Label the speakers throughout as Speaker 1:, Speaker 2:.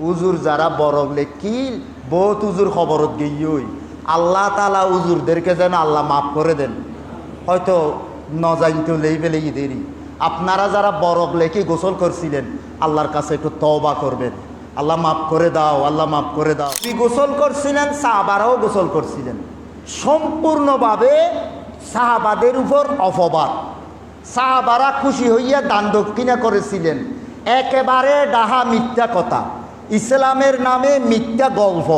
Speaker 1: উজুর যারা বড় কি বহুত উজুর খবরত গিয়েই আল্লাহ তালা উজুরদেরকে যেন আল্লাহ মাফ করে দেন। হয়তো নজাইনতে লেই ফেলে দেরি আপনারা যারা বরফ লেখে গোসল করছিলেন? আল্লাহর কাছে একটু তওবা করবেন। আল্লাহ মাফ করে দাও, আল্লাহ মাফ করে দাও। কি গোসল করছিলেন? সাহাবারাও গোসল করছিলেন। সম্পূর্ণভাবে সাহাবাদের উপর অপবাদ। সাহাবারা খুশি হইয়া দান দক্ষিণা করেছিলেন। একেবারে ডাহা মিথ্যা কথা। ইসলামের নামে মিথ্যা গল্প।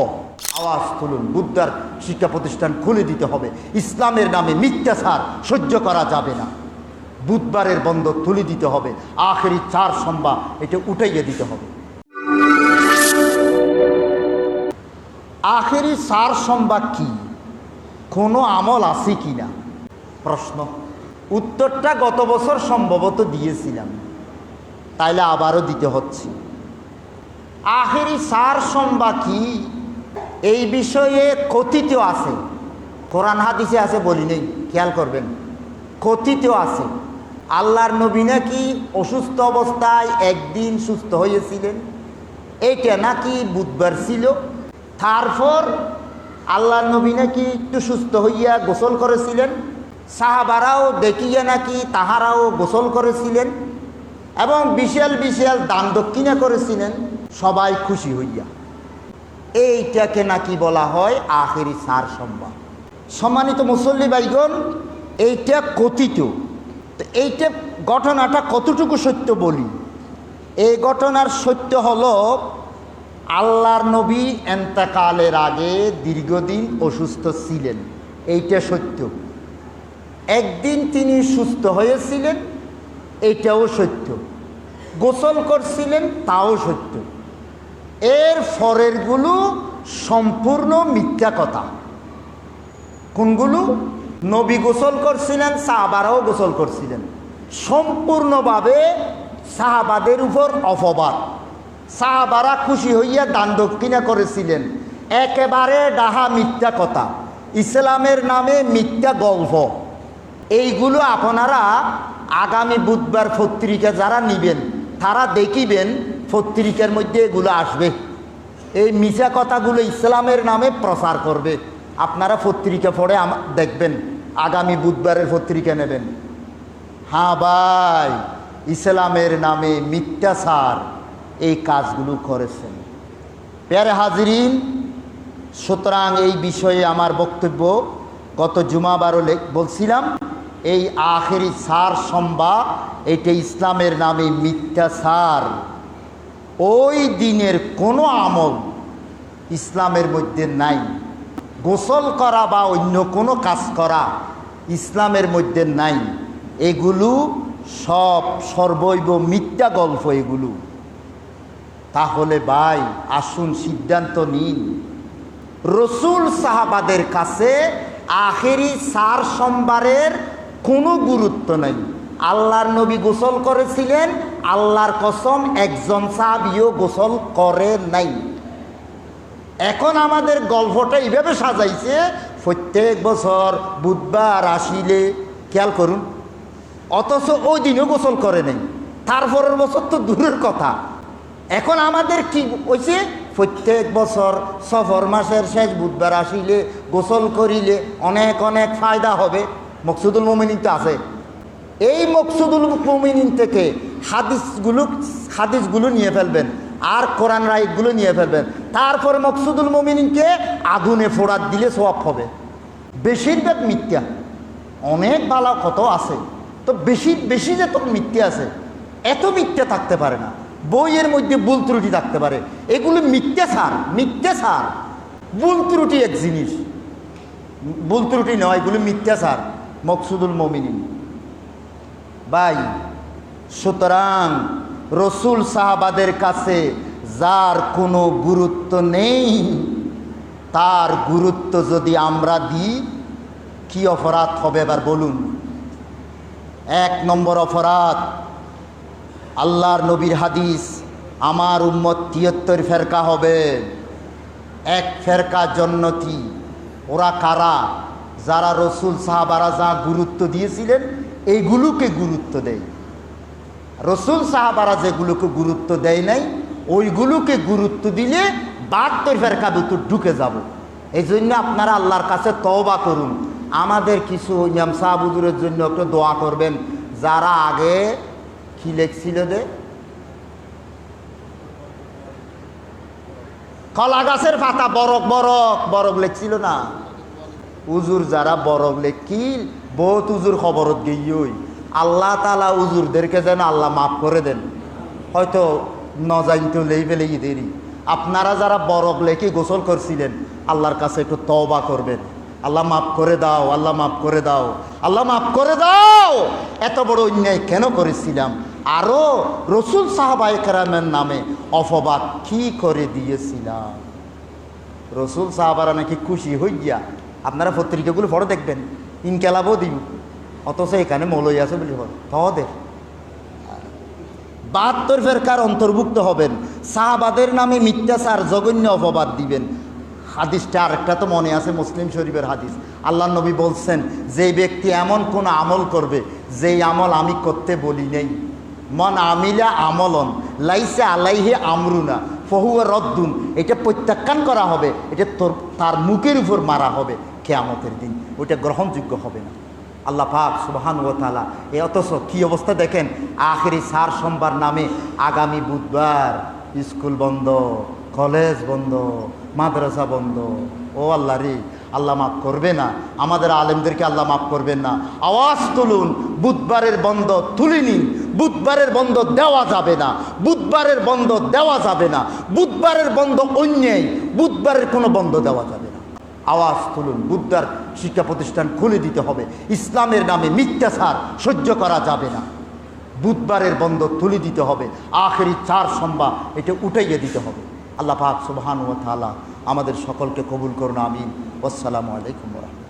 Speaker 1: আওয়াজ তুলুন, বুদ্ধার শিক্ষা প্রতিষ্ঠান খুলে দিতে হবে। ইসলামের নামে মিথ্যাচার সহ্য করা যাবে না। বুধবারের বন্ধ তুলে দিতে হবে। আখেরি চার সম্বা এটা উঠাইয়ে দিতে হবে। আখেরি চার সম্বা কি? কোনো আমল আছে কি না? প্রশ্ন। উত্তরটা গত বছর সম্ভবত দিয়েছিলাম। তাইলে আবারও দিতে হচ্ছে। আখেরি সার সম্বা কি? এই বিষয়ে কথিত আছে। কোরআন হাদিসে আছে বলি নেই, খেয়াল করবেন। কথিত আছে। আল্লাহর নবী নাকি অসুস্থ অবস্থায় একদিন সুস্থ হয়েছিলেন। এইটা নাকি বুধবার ছিল। তারপর আল্লাহর নবী নাকি একটু সুস্থ হইয়া গোসল করেছিলেন। সাহাবারাও দেখিয়া নাকি তাহারাও গোসল করেছিলেন। এবং বিশাল বিশাল দান দক্ষিণা করেছিলেন। সবাই খুশি হইয়া। এইটাকে নাকি বলা হয় আখেরি সার সম্ভব সম্মানিত মুসল্লি বাইগণ এইটা কথিত। তো এইটা ঘটনাটা কতটুকু সত্য বলি? এই ঘটনার সত্য হলো, আল্লাহর নবী এন্তাকালের আগে দীর্ঘদিন অসুস্থ ছিলেন। এইটা সত্য। একদিন তিনি সুস্থ হয়েছিলেন, এইটাও সত্য। গোসল করছিলেন, তাও সত্য। ফরেরগুলো সম্পূর্ণ মিথ্যা কথা। কোনগুলো? নবী গোসল করছিলেন, সাহাবারাও গোসল করছিলেন। সম্পূর্ণভাবে সাহাবাদের উপর অপবাদ। সাহাবারা খুশি হইয়া দান দক্ষিণা করেছিলেন। একেবারে ডাহা মিথ্যা কথা। ইসলামের নামে মিথ্যা গল্প। এইগুলো আপনারা আগামী বুধবার পত্রিকা যারা নিবেন, তারা দেখিবেন, পত্রিকার মধ্যে এগুলো আসবে। এই মিশা কথাগুলো ইসলামের নামে প্রচার করবে। আপনারা পত্রিকা পড়ে দেখবেন, আগামী বুধবারের পত্রিকা নেবেন। হ্যাঁ ভাই, ইসলামের নামে মিথ্যাচার, এই কাজগুলো করেছেন। প্যারে হাজিরিন, সুতরাং এই বিষয়ে আমার বক্তব্য গত জুমাবারও বলছিলাম, এই আখেরি সার সম্বা এটা ইসলামের নামে মিথ্যাচার। ওই দিনের কোনো আমল ইসলামের মধ্যে নাই। গোসল করা বা অন্য কোনো কাজ করা ইসলামের মধ্যে নাই। এগুলো সব সর্বৈব মিথ্যা গল্প এগুলো। তাহলে ভাই, আসুন সিদ্ধান্ত নিন। রসুল সাহাবাদের কাছে আখেরি সার সোমবারের কোনো গুরুত্ব নেই। আল্লাহর নবী গোসল করেছিলেন, আল্লাহর কসম একজন সাহাবিও গোসল করে নাই। এখন আমাদের গল্পটা এইভাবে সাজাইছে, প্রত্যেক বছর বুধবার আসিলে, খেয়াল করুন, অথচ ওই দিনও গোসল করে নেই, তারপরের বছর তো দূরের কথা। এখন আমাদের কি হয়েছে প্রত্যেক বছর সফর মাসের শেষ বুধবার আসিলে, গোসল করিলে অনেক অনেক ফায়দা হবে, মকসুদুল মোমিনিন তো আছে। এই মকসুদুল মোমিনিন থেকে হাদিসগুলো হাদিসগুলো নিয়ে ফেলবেন, আর কোরআন রাইটগুলো নিয়ে ফেলবেন। তারপরে মকসুদুল মোমিনিনকে আগুনে ফোড়াত দিলে সব হবে। বেশিরভাগ মিথ্যা। অনেক বালা কত আছে। তো বেশি বেশি যে তো মিথ্যে আছে, এত মিথ্যা থাকতে পারে না। বইয়ের মধ্যে ভুল ত্রুটি থাকতে পারে। এগুলো মিথ্যা সার মিথ্যা সার। ভুল ত্রুটি এক জিনিস। ভুল ত্রুটি নয়, এগুলো মিথ্যা সার মকসুদুল মমিনিন। ভাই, সুতরাং রসুল সাহাবাদের কাছে যার কোনো গুরুত্ব নেই, তার গুরুত্ব যদি আমরা দিই, কি অপরাধ হবে এবার বলুন? এক নম্বর অপরাধ, আল্লাহর নবীর হাদিস, আমার উম্মত তিয়াত্তর ফেরকা হবে। এক ফেরকা জন্নতি, ওরা কারা? যারা রসুল সাহাবারা যা গুরুত্ব দিয়েছিলেন এইগুলোকে গুরুত্ব দেয়। রসুল সাহাবারা যেগুলোকে গুরুত্ব দেয় নাই, ওইগুলোকে গুরুত্ব দিলে বাহাত্তর ফেরকা ভিতর ঢুকে যাব। এই জন্য আপনারা আল্লাহর কাছে তওবা করুন। আমাদের কিছু ইমাম সাহাবুদুরের জন্য একটু দোয়া করবেন। যারা আগে কি লেখছিল যে কলা গাছের পাতা বরক বরক বরক লেখছিল না? উজুর যারা বরক লেখিল বহুত উজুর খবরত গিয়েই আল্লাহ তালা উজুরদেরকে যেন আল্লাহ মাফ করে দেন। হয়তো নজাইনতেও লেই ফেলে দেরি আপনারা যারা বরক লেখে গোসল করছিলেন? আল্লাহর কাছে একটু তওবা করবেন। আল্লাহ মাফ করে দাও, আল্লাহ মাফ করে দাও। আল্লাহ মাফ করে দাও! এত বড় অন্যায় কেন করেছিলাম? আরও রসুল সাহাবাই কেরামের নামে অপবাদ কি করে দিয়েছিলাম? রসুল সাহাবারা নাকি খুশি হইয়া আপনারা পত্রিকাগুলো পড়ে, দেখবেন। ইনকেলাবও দিব অথচ এখানে মলই আছে বলি তদের বাহাত্তর ফেরকার অন্তর্ভুক্ত হবেন। সাহাবাদের নামে মিথ্যাচার, জঘন্য অপবাদ দিবেন। হাদিসটা আরেকটা তো মনে আছে, মুসলিম শরীফের হাদিস। আল্লাহ নবী বলছেন যে ব্যক্তি এমন কোন আমল করবে, যেই আমল আমি করতে বলি নেই। মন আমিলা আমলন, লাইসে আলাইহে আমরুনা, ফহুয়া রদ্দুন। এটা প্রত্যাখ্যান করা হবে। এটা তোর তার মুখের উপর মারা হবে। কেয়ামতের দিন। ওইটা গ্রহণযোগ্য হবে না। আল্লাহ পাক সুবাহান ও তালা এ অথচ কী অবস্থা দেখেন? আখেরি সার সোমবার নামে আগামী বুধবার স্কুল বন্ধ, কলেজ বন্ধ, মাদ্রাসা বন্ধ। ও আল্লাহ রে, আল্লাহ মাফ করবে না। আমাদের আলেমদেরকে আল্লাহ মাফ করবেন না। আওয়াজ তুলুন, বুধবারের বন্ধ তুলে নিন। বুধবারের বন্ধ দেওয়া যাবে না। বুধবারের বন্ধ দেওয়া যাবে না। বুধবারের বন্ধ অন্যায় বুধবারের কোনো বন্ধ দেওয়া যাবে আওয়াজ তুলুন বুদ্ধার শিক্ষা প্রতিষ্ঠান খুলে দিতে হবে। ইসলামের নামে মিথ্যাচার সহ্য করা যাবে না। বুধবারের বন্ধ তুলে দিতে হবে। আখেরি চার সম্বা এটা উঠাইয়ে দিতে হবে। আল্লাহ পাক সুবহান ও তালা আমাদের সকলকে কবুল করুন, আমিন। আসসালামু আলাইকুম রহমতুল্লাহ।